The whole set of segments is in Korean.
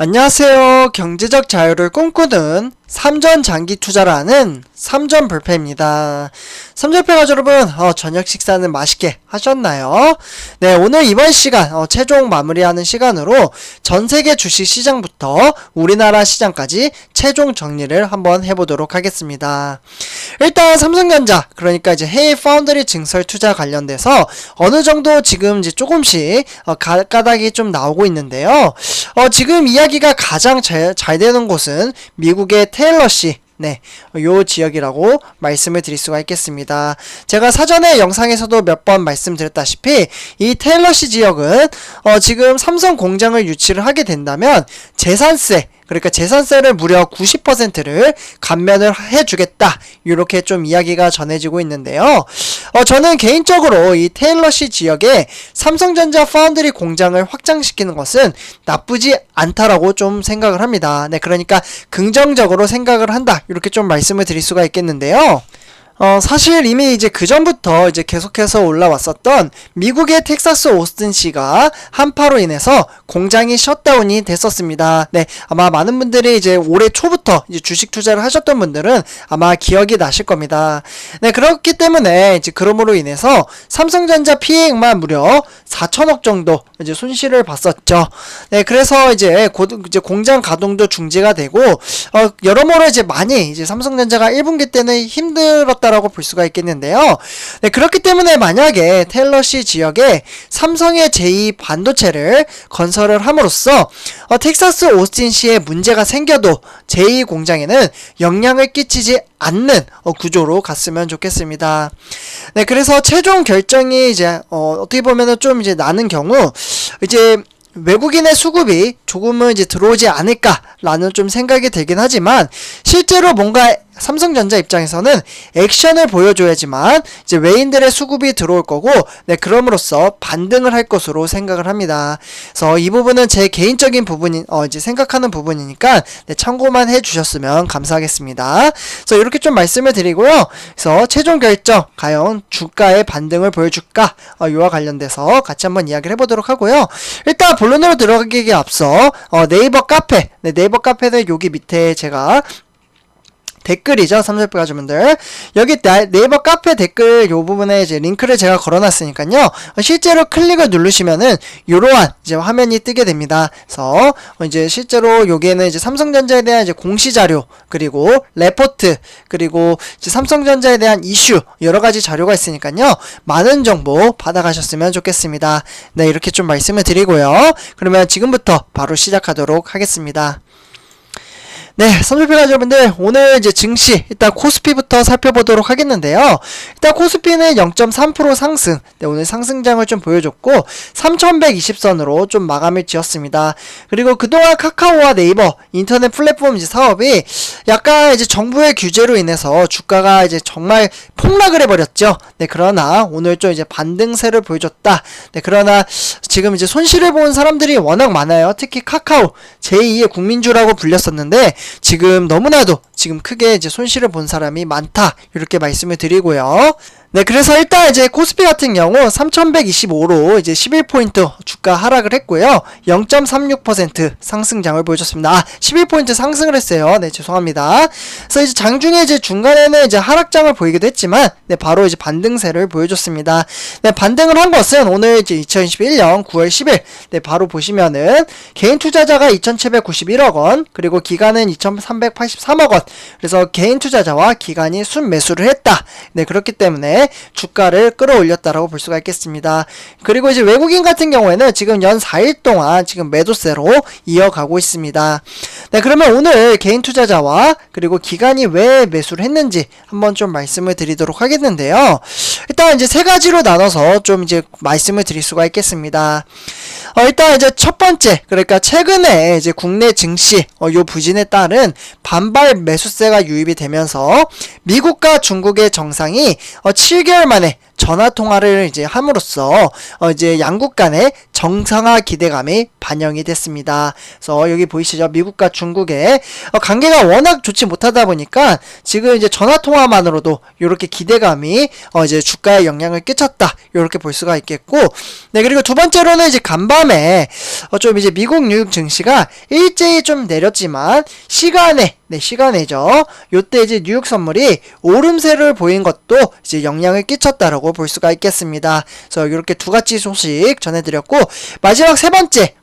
안녕하세요. 경제적 자유를 꿈꾸는 삼전 장기 투자를 하는 삼전 불패입니다. 삼전패 가족 여러분, 어, 저녁 식사는 맛있게 하셨나요? 네, 오늘 이번 시간, 어, 최종 마무리하는 시간으로 전 세계 주식 시장부터 우리나라 시장까지 최종 정리를 한번 해보도록 하겠습니다. 일단 삼성전자, 그러니까 이제 해외 파운드리 증설 투자 관련돼서 어느 정도 지금 이제 조금씩 어, 가, 까닥이 좀 나오고 있는데요. 어, 지금 이야기가 가장 잘, 잘 되는 곳은 미국의 테일러시 네, 요 지역이라고 말씀을 드릴 수가 있겠습니다. 제가 사전에 영상에서도 몇 번 말씀드렸다시피 이 테일러시 지역은 어, 지금 삼성 공장을 유치를 하게 된다면 재산세 그러니까 재산세를 무려 90%를 감면을 해주겠다. 이렇게 좀 이야기가 전해지고 있는데요. 어, 저는 개인적으로 이 테일러시 지역에 삼성전자 파운드리 공장을 확장시키는 것은 나쁘지 않다라고 좀 생각을 합니다. 네, 그러니까 긍정적으로 생각을 한다. 이렇게 좀 말씀을 드릴 수가 있겠는데요. 어, 사실 이미 이제 그 전부터 이제 계속해서 올라왔었던 미국의 텍사스 오스틴 시가 한파로 인해서 공장이 셧다운이 됐었습니다. 네, 아마 많은 분들이 이제 올해 초부터 이제 주식 투자를 하셨던 분들은 아마 기억이 나실 겁니다. 네, 그렇기 때문에 이제 그럼으로 인해서 삼성전자 피해액만 무려 4천억 정도 이제 손실을 봤었죠. 네, 그래서 이제 곧 이제 공장 가동도 중지가 되고 어, 여러모로 이제 많이 이제 삼성전자가 1분기 때는 힘들었다. 라고 볼 수가 있겠는데요. 네, 그렇기 때문에 만약에 텔러시 지역에 삼성의 제2 반도체를 건설을 함으로써 어, 텍사스 오스틴시에 문제가 생겨도 제2 공장에는 영향을 끼치지 않는 어, 구조로 갔으면 좋겠습니다. 네, 그래서 최종 결정이 이제 어, 어떻게 보면은 좀 이제 나는 경우 이제 외국인의 수급이 조금은 이제 들어오지 않을까라는 좀 생각이 들긴 하지만 실제로 뭔가 삼성전자 입장에서는 액션을 보여줘야지만 이제 외인들의 수급이 들어올 거고 네 그럼으로써 반등을 할 것으로 생각을 합니다. 그래서 이 부분은 제 개인적인 부분이 어 이제 생각하는 부분이니까 네, 참고만 해주셨으면 감사하겠습니다. 그래서 이렇게 좀 말씀을 드리고요. 그래서 최종 결정 과연 주가의 반등을 보여줄까 어, 이와 관련돼서 같이 한번 이야기를 해보도록 하고요. 일단 본론으로 들어가기에 앞서 어, 네이버 카페 네, 네이버 카페는 여기 밑에 제가 댓글이죠. 삼성P 가주분들. 여기 네이버 카페 댓글 요 부분에 이제 링크를 제가 걸어놨으니까요. 실제로 클릭을 누르시면은 이러한 이제 화면이 뜨게 됩니다. 그래서 이제 실제로 여기에는 이제 삼성전자에 대한 이제 공시 자료 그리고 레포트 그리고 삼성전자에 대한 이슈 여러 가지 자료가 있으니까요. 많은 정보 받아가셨으면 좋겠습니다. 네 이렇게 좀 말씀을 드리고요. 그러면 지금부터 바로 시작하도록 하겠습니다. 네, 선물평가 여러분들 오늘 이제 증시 일단 코스피부터 살펴보도록 하겠는데요. 일단 코스피는 0.3% 상승. 네, 오늘 상승장을 좀 보여줬고 3,120선으로 좀 마감을 지었습니다. 그리고 그동안 카카오와 네이버 인터넷 플랫폼 이제 사업이 약간 이제 정부의 규제로 인해서 주가가 이제 정말 폭락을 해버렸죠. 네, 그러나 오늘 좀 이제 반등세를 보여줬다. 네, 그러나 지금 이제 손실을 본 사람들이 워낙 많아요. 특히 카카오 제2의 국민주라고 불렸었는데 지금 너무나도 지금 크게 이제 손실을 본 사람이 많다 이렇게 말씀을 드리고요. 네, 그래서 일단 이제 코스피 같은 경우 3125로 이제 11포인트 주가 하락을 했고요. 0.36% 상승장을 보여줬습니다. 아, 11포인트 상승을 했어요. 네, 죄송합니다. 그래서 이제 장중에 이제 중간에는 이제 하락장을 보이기도 했지만, 네, 바로 이제 반등세를 보여줬습니다. 네, 반등을 한 것은 오늘 이제 2021년 9월 10일, 네, 바로 보시면은 개인 투자자가 2,791억 원, 그리고 기간은 2,383억 원. 그래서 개인 투자자와 기관이 순매수를 했다. 네, 그렇기 때문에 주가를 끌어올렸다라고 볼 수가 있겠습니다. 그리고 이제 외국인 같은 경우에는 지금 연 4일 동안 지금 매도세로 이어가고 있습니다. 네, 그러면 오늘 개인 투자자와 그리고 기관이 왜 매수를 했는지 한번 좀 말씀을 드리도록 하겠는데요. 일단 이제 세 가지로 나눠서 좀 이제 말씀을 드릴 수가 있겠습니다. 어, 일단 이제 첫 번째, 그러니까 최근에 이제 국내 증시, 어, 요 부진에 따른 반발 매수세가 유입이 되면서 미국과 중국의 정상이 어, 7개월 만에 전화 통화를 이제 함으로써 어 이제 양국 간의 정상화 기대감이 반영이 됐습니다. 그래서 여기 보이시죠? 미국과 중국의 어 관계가 워낙 좋지 못하다 보니까 지금 이제 전화 통화만으로도 이렇게 기대감이 어 이제 주가에 영향을 끼쳤다. 이렇게 볼 수가 있겠고, 네 그리고 두 번째로는 이제 간밤에 어 좀 이제 미국 뉴욕 증시가 일제히 좀 내렸지만 시간에 네 시간에죠. 요때 이제 뉴욕 선물이 오름세를 보인 것도 이제 영향을 끼쳤다라고 볼 수가 있겠습니다. 그래서 이렇게 두 가지 소식 전해드렸고 마지막 세 번째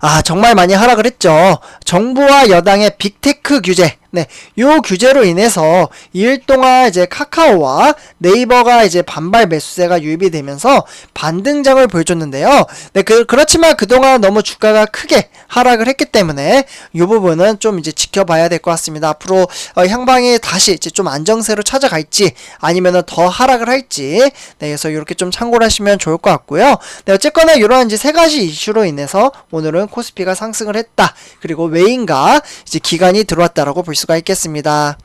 아, 정말 많이 하락을 했죠. 정부와 여당의 빅테크 규제. 네, 요 규제로 인해서 2일 동안 이제 카카오와 네이버가 이제 반발 매수세가 유입이 되면서 반등장을 보여줬는데요. 네, 그, 그렇지만 그동안 너무 주가가 크게 하락을 했기 때문에 이 부분은 좀 이제 지켜봐야 될 것 같습니다. 앞으로 어, 향방이 다시 이제 좀 안정세로 찾아갈지 아니면은 더 하락을 할지 네, 그래서 이렇게 좀 참고를 하시면 좋을 것 같고요. 네, 어쨌거나 이러한 이제 세 가지 이슈로 인해서 오늘은 코스피가 상승을 했다. 그리고 외인과 이제 기관이 들어왔다라고 볼 수가 있겠습니다.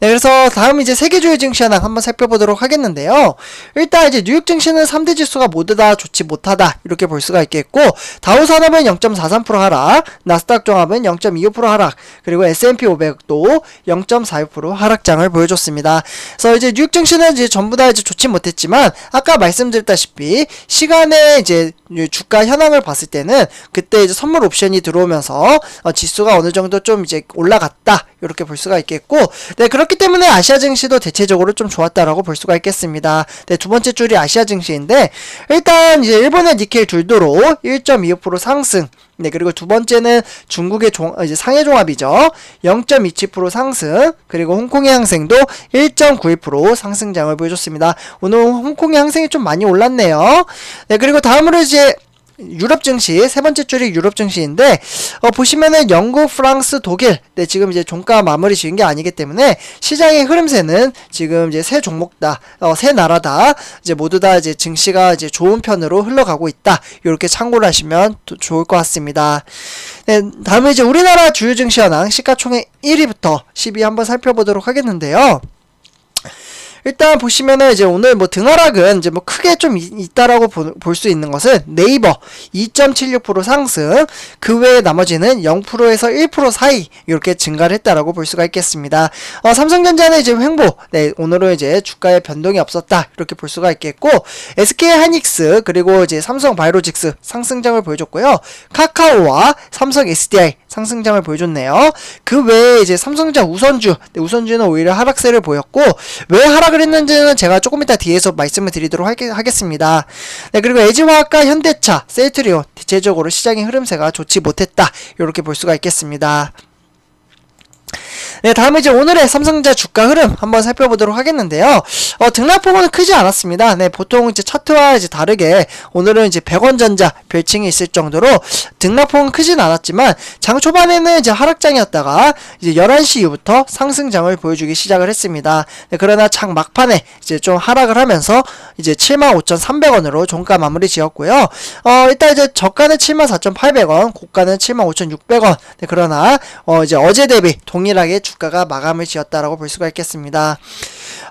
네, 그래서 다음 이제 세계주의 증시 하나 한번 살펴보도록 하겠는데요. 일단 이제 뉴욕 증시는 3대 지수가 모두 다 좋지 못하다. 이렇게 볼 수가 있겠고, 다우 산업은 0.43% 하락, 나스닥 종합은 0.25% 하락, 그리고 S&P 500도 0.46% 하락장을 보여줬습니다. 그래서 이제 뉴욕 증시는 이제 전부 다 이제 좋지 못했지만, 아까 말씀드렸다시피, 시간에 이제 주가 현황을 봤을 때는 그때 이제 선물 옵션이 들어오면서 어, 지수가 어느 정도 좀 이제 올라갔다. 이렇게 볼 수가 있겠고, 네, 그렇기 때문에 아시아 증시도 대체적으로 좀 좋았다라고 볼 수가 있겠습니다. 네, 두 번째 줄이 아시아 증시인데, 일단 이제 일본의 니켈 둘도로 1.25% 상승, 네, 그리고 두 번째는 중국의 종, 이제 상해 종합이죠. 0.27% 상승, 그리고 홍콩의 항생도 1.91% 상승장을 보여줬습니다. 오늘 홍콩의 항생이 좀 많이 올랐네요. 네, 그리고 다음으로 이제 유럽 증시 세 번째 줄이 유럽 증시인데 어, 보시면은 영국, 프랑스, 독일 네 지금 이제 종가 마무리 지은 게 아니기 때문에 시장의 흐름세는 지금 이제 세 종목 다 어, 세 나라 다 이제 모두 다 이제 증시가 이제 좋은 편으로 흘러가고 있다 이렇게 참고를 하시면 또 좋을 것 같습니다. 네 다음에 이제 우리나라 주요 증시 현황 시가총액 1위부터 10위 한번 살펴보도록 하겠는데요. 일단 보시면은 이제 오늘 뭐 등하락은 이제 뭐 크게 좀 이- 있다라고 볼 수 있는 것은 네이버 2.76% 상승, 그 외에 나머지는 0%에서 1% 사이 이렇게 증가를 했다라고 볼 수가 있겠습니다. 어, 삼성전자는 이제 횡보, 네 오늘은 이제 주가에 변동이 없었다 이렇게 볼 수가 있겠고 SK 하이닉스 그리고 이제 삼성 바이오로직스 상승장을 보여줬고요. 카카오와 삼성 SDI 상승장을 보여줬네요. 그 외에 이제 삼성전자 우선주, 네, 우선주는 오히려 하락세를 보였고 왜 하락 을 했는지는 제가 조금 이따 뒤에서 말씀을 드리도록 하겠, 하겠습니다. 네, 그리고 LG화학과 현대차, 셀트리온 대체적으로 시장의 흐름세가 좋지 못했다 이렇게 볼 수가 있겠습니다. 네, 다음에 이제 오늘의 삼성전자 주가 흐름 한번 살펴보도록 하겠는데요. 어, 등락폭은 크지 않았습니다. 네, 보통 이제 차트와 이제 다르게 오늘은 이제 100원 전자 별칭이 있을 정도로 등락폭은 크진 않았지만 장 초반에는 이제 하락장이었다가 이제 11시 이후부터 상승장을 보여주기 시작을 했습니다. 네, 그러나 장 막판에 이제 좀 하락을 하면서 이제 75,300원으로 종가 마무리 지었고요. 어, 일단 이제 저가는 74,800원, 고가는 75,600원. 네, 그러나 어, 이제 어제 대비 동일하게 주 가가 마감을 지었다라고 볼 수가 있겠습니다.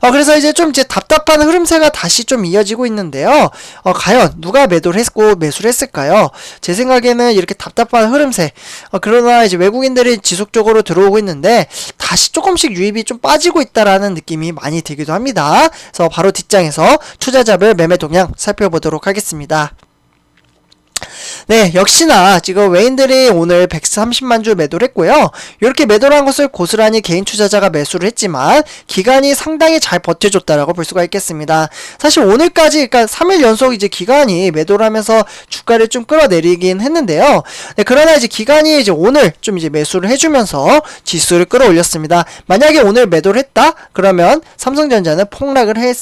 어, 그래서 이제 좀 이제 답답한 흐름세가 다시 좀 이어지고 있는데요. 어, 과연 누가 매도를 했고 매수를 했을까요? 제 생각에는 이렇게 답답한 흐름세. 어, 그러나 이제 외국인들이 지속적으로 들어오고 있는데 다시 조금씩 유입이 좀 빠지고 있다라는 느낌이 많이 들기도 합니다. 그래서 바로 뒷장에서 투자자별 매매 동향 살펴보도록 하겠습니다. 네, 역시나 지금 외인들이 오늘 130만 주 매도를 했고요. 이렇게 매도를 한 것을 고스란히 개인 투자자가 매수를 했지만 기간이 상당히 잘 버텨줬다라고 볼 수가 있겠습니다. 사실 오늘까지 그러니까 3일 연속 이제 기간이 매도를 하면서 주가를 좀 끌어내리긴 했는데요. 네, 그러나 이제 기간이 이제 오늘 좀 이제 매수를 해주면서 지수를 끌어올렸습니다. 만약에 오늘 매도를 했다? 그러면 삼성전자는 폭락을 했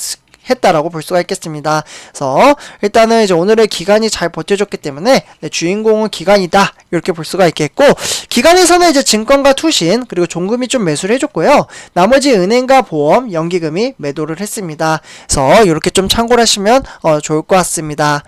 했다라고 볼 수가 있겠습니다. 그래서 일단은 이제 오늘의 기간이 잘 버텨줬기 때문에 네, 주인공은 기간이다 이렇게 볼 수가 있겠고 기간에서는 이제 증권과 투신 그리고 종금이 좀 매수를 해줬고요. 나머지 은행과 보험, 연기금이 매도를 했습니다. 그래서 이렇게 좀 참고를 하시면 어, 좋을 것 같습니다.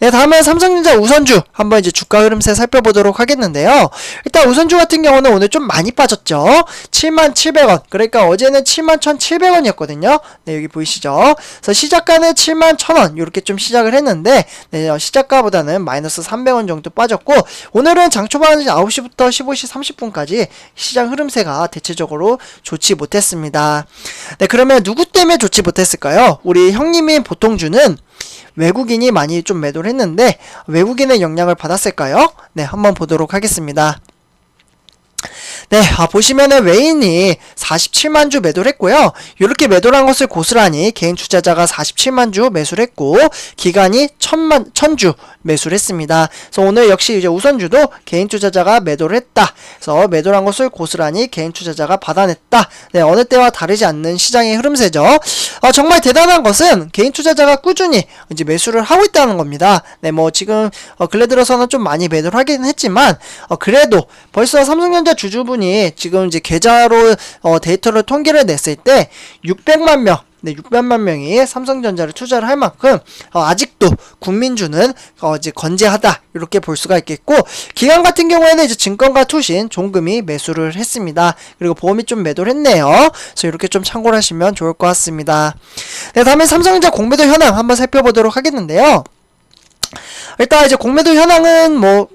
네, 다음은 삼성전자 우선주 한번 이제 주가 흐름세 살펴보도록 하겠는데요. 일단 우선주 같은 경우는 오늘 좀 많이 빠졌죠. 77,700원. 그러니까 어제는 71,700원이었거든요. 네, 여기 보이시죠? 그래서 시작가는 7만 1,000원 이렇게 좀 시작을 했는데 네, 어, 시작가보다는 마이너스 300원 정도 빠졌고 오늘은 장 초반 9시부터 15시 30분까지 시장 흐름세가 대체적으로 좋지 못했습니다. 네, 그러면 누구 때문에 좋지 못했을까요? 우리 형님인 보통주는 외국인이 많이 좀 매도를 했는데 외국인의 영향을 받았을까요? 네, 한번 보도록 하겠습니다. 네, 아, 보시면은 외인이 47만 주 매도를 했고요. 이렇게 매도를 한 것을 고스란히 개인 투자자가 47만 주 매수를 했고 기간이 1000만 1000주 매수를 했습니다. 그래서 오늘 역시 이제 우선주도 개인 투자자가 매도를 했다. 그래서 매도를 한 것을 고스란히 개인 투자자가 받아냈다. 네, 어느 때와 다르지 않는 시장의 흐름세죠. 어, 정말 대단한 것은 개인 투자자가 꾸준히 이제 매수를 하고 있다는 겁니다. 네, 뭐 지금 어, 근래 들어서는 좀 많이 매도를 하긴 했지만 어, 그래도 벌써 삼성전자 주주분 이 지금 이제 계좌로 어, 데이터를 통계를 냈을 때 600만 명 네, 600만 명이 삼성전자를 투자를 할 만큼 어, 아직도 국민주는 어, 이제 건재하다 이렇게 볼 수가 있겠고 기관 같은 경우에는 이제 증권가 투신 종금이 매수를 했습니다. 그리고 보험이 좀 매도를 했네요. 그래서 이렇게 좀 참고를 하시면 좋을 것 같습니다. 네, 다음에 삼성전자 공매도 현황 한번 살펴보도록 하겠는데요. 일단 이제 공매도 현황은 뭐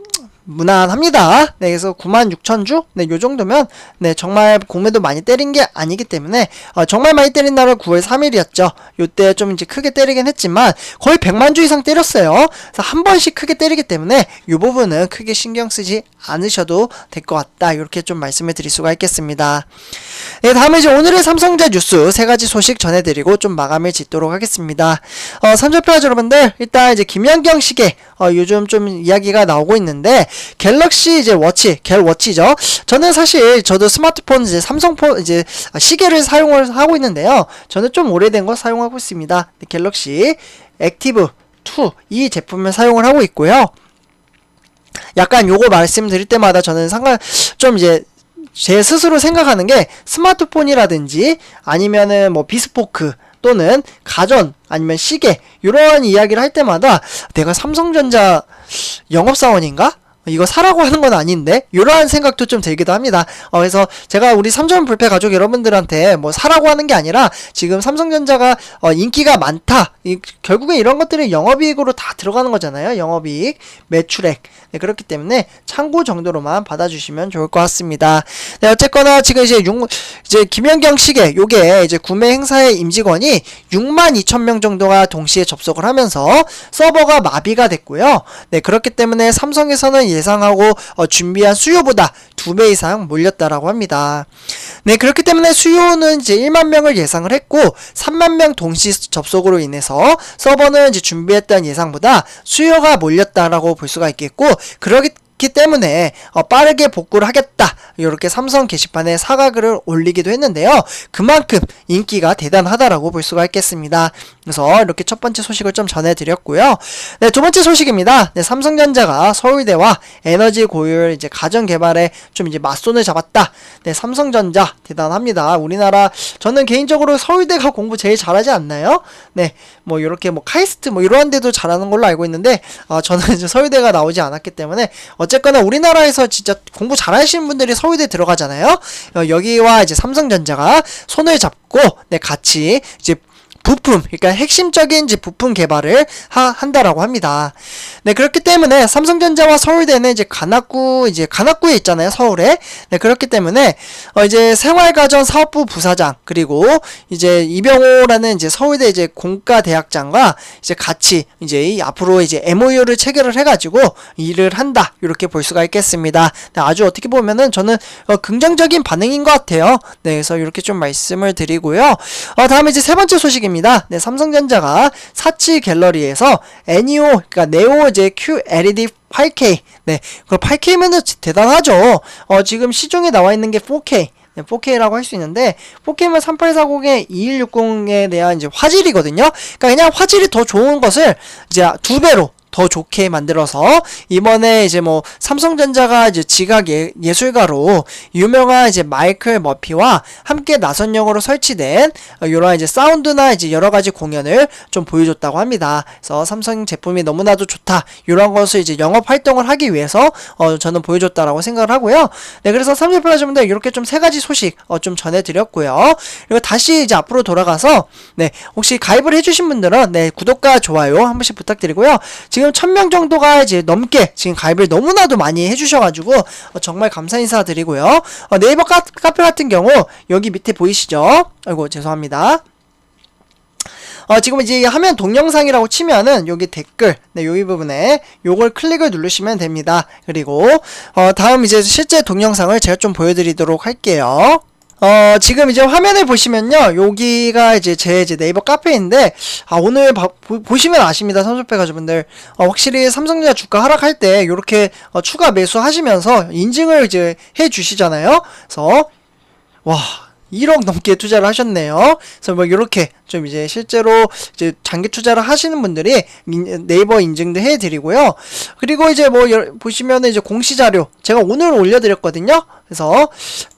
무난합니다. 네, 그래서 96,000주? 네, 요 정도면, 네, 정말 공매도 많이 때린 게 아니기 때문에, 어, 정말 많이 때린 날은 9월 3일이었죠. 요때 좀 이제 크게 때리긴 했지만, 거의 100만 주 이상 때렸어요. 그래서 한 번씩 크게 때리기 때문에, 요 부분은 크게 신경 쓰지 않으셔도 될 것 같다. 이렇게 좀 말씀을 드릴 수가 있겠습니다. 네, 다음에 이제 오늘의 삼성자 뉴스 세 가지 소식 전해드리고 좀 마감을 짓도록 하겠습니다. 어, 삼성표 여러분들, 일단 이제 김연경 시계, 어, 요즘 좀 이야기가 나오고 있는데, 갤럭시 이제 워치, 갤 워치죠. 저는 사실 저도 스마트폰 이제 삼성폰 이제 시계를 사용을 하고 있는데요. 저는 좀 오래된 거 사용하고 있습니다. 갤럭시 액티브 2 이 제품을 사용을 하고 있고요. 약간 요거 말씀드릴 때마다 저는 상관 좀 이제 제 스스로 생각하는 게 스마트폰이라든지 아니면은 뭐 비스포크 또는 가전 아니면 시계 이런 이야기를 할 때마다 내가 삼성전자 영업사원인가? 이거 사라고 하는 건 아닌데 이러한 생각도 좀 들기도 합니다. 어, 그래서 제가 우리 삼성 불패 가족 여러분들한테 뭐 사라고 하는 게 아니라 지금 삼성전자가 어, 인기가 많다. 이, 결국에 이런 것들이 영업이익으로 다 들어가는 거잖아요. 영업이익, 매출액. 네, 그렇기 때문에 참고 정도로만 받아주시면 좋을 것 같습니다. 네, 어쨌거나 지금 이제 6, 이제 김연경 시계 요게 이제 구매 행사의 임직원이 6만 2천 명 정도가 동시에 접속을 하면서 서버가 마비가 됐고요. 네, 그렇기 때문에 삼성에서는 예상하고 어, 준비한 수요보다 두 배 이상 몰렸다라고 합니다. 네, 그렇기 때문에 수요는 이제 1만 명을 예상을 했고 3만 명 동시 접속으로 인해서 서버는 이제 준비했던 예상보다 수요가 몰렸다라고 볼 수가 있겠고 그러기 기 때문에 어, 빠르게 복구를 하겠다. 이렇게 삼성 게시판에 사과글을 올리기도 했는데요. 그만큼 인기가 대단하다라고 볼 수가 있겠습니다. 그래서 이렇게 첫 번째 소식을 좀 전해드렸고요. 네, 두 번째 소식입니다. 네, 삼성전자가 서울대와 에너지 고율 이제 가전 개발에 좀 이제 맞손을 잡았다. 네, 삼성전자 대단합니다. 우리나라 저는 개인적으로 서울대가 공부 제일 잘하지 않나요? 네, 뭐 이렇게 뭐 카이스트 뭐 이러한 데도 잘하는 걸로 알고 있는데 어, 저는 이제 서울대가 나오지 않았기 때문에 어쨌거나 우리나라에서 진짜 공부 잘하시는 분들이 서울대 들어가잖아요. 어, 여기와 이제 삼성전자가 손을 잡고 네 같이 이제 부품, 그러니까 핵심적인 이제 부품 개발을 하, 한다라고 합니다. 네, 그렇기 때문에 삼성전자와 서울대는 이제 관악구, 이제 관악구에 있잖아요, 서울에. 네, 그렇기 때문에, 어, 이제 생활가전 사업부 부사장, 그리고 이제 이병호라는 이제 서울대 이제 공과 대학장과 이제 같이 이제 앞으로 이제 MOU를 체결을 해가지고 일을 한다. 이렇게 볼 수가 있겠습니다. 네, 아주 어떻게 보면은 저는 어, 긍정적인 반응인 것 같아요. 네, 그래서 이렇게 좀 말씀을 드리고요. 어, 다음에 이제 세 번째 소식입니다. 있습니다. 네, 삼성전자가 사치 갤러리에서 애니오, 그러니까 네오 이제 QLED 8K, 네, 그 8K면은 대단하죠. 어, 지금 시중에 나와 있는 게 4K. 네, 4K라고 할 수 있는데 4K면 3840에 2160에 대한 이제 화질이거든요. 그러니까 그냥 화질이 더 좋은 것을 이제 두 배로 더 좋게 만들어서 이번에 이제 뭐 삼성전자가 이제 지각 예, 예술가로 유명한 이제 마이클 머피와 함께 나선역으로 설치된 어, 이런 이제 사운드나 이제 여러 가지 공연을 좀 보여줬다고 합니다. 그래서 삼성 제품이 너무나도 좋다 이런 것을 이제 영업 활동을 하기 위해서 어, 저는 보여줬다라고 생각을 하고요. 네, 그래서 삼성편하시분들 이렇게 좀 세 가지 소식 어, 좀 전해드렸고요. 그리고 다시 이제 앞으로 돌아가서 네 혹시 가입을 해주신 분들은 네 구독과 좋아요 한 번씩 부탁드리고요. 지금 1000명 정도가 이제 넘게 지금 가입을 너무나도 많이 해주셔가지고 어, 정말 감사 인사드리고요. 어, 네이버 카, 카페 같은 경우 여기 밑에 보이시죠? 아이고 죄송합니다. 어, 지금 이제 화면 동영상이라고 치면은 여기 댓글, 네, 여기 부분에 요걸 클릭을 누르시면 됩니다. 그리고, 어, 다음 이제 실제 동영상을 제가 좀 보여드리도록 할게요. 어, 지금 이제 화면을 보시면요. 여기가 이제 제 이제 네이버 카페인데, 아, 오늘 봐- 보, 보시면 아십니다. 삼성페 가족분들. 어, 확실히 삼성전자 주가 하락할 때, 요렇게 어, 추가 매수 하시면서 인증을 이제 해 주시잖아요. 그래서, 와, 1억 넘게 투자를 하셨네요. 그래서 뭐 이렇게 좀 이제 실제로 이제 장기 투자를 하시는 분들이 인- 네이버 인증도 해드리고요. 그리고 이제 뭐 여- 보시면은 이제 공시 자료 제가 오늘 올려드렸거든요. 그래서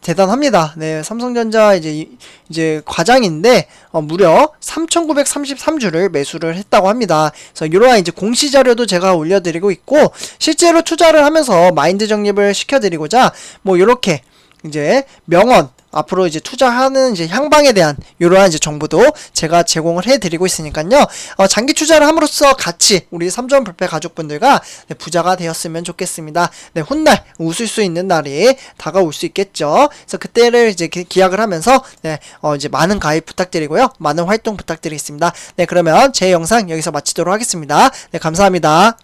대단합니다. 네, 삼성전자 이제 이- 이제 과장인데 어, 무려 3,933주를 매수를 했다고 합니다. 그래서 이러한 이제 공시 자료도 제가 올려드리고 있고 실제로 투자를 하면서 마인드 정립을 시켜드리고자 뭐 이렇게 이제 명언 앞으로 이제 투자하는 이제 향방에 대한 이러한 이제 정보도 제가 제공을 해드리고 있으니까요. 어, 장기 투자를 함으로써 같이 우리 삼전 불패 가족분들과 네, 부자가 되었으면 좋겠습니다. 네, 훗날 웃을 수 있는 날이 다가올 수 있겠죠. 그래서 그때를 이제 기- 기약을 하면서 네, 어, 이제 많은 가입 부탁드리고요. 많은 활동 부탁드리겠습니다. 네, 그러면 제 영상 여기서 마치도록 하겠습니다. 네, 감사합니다.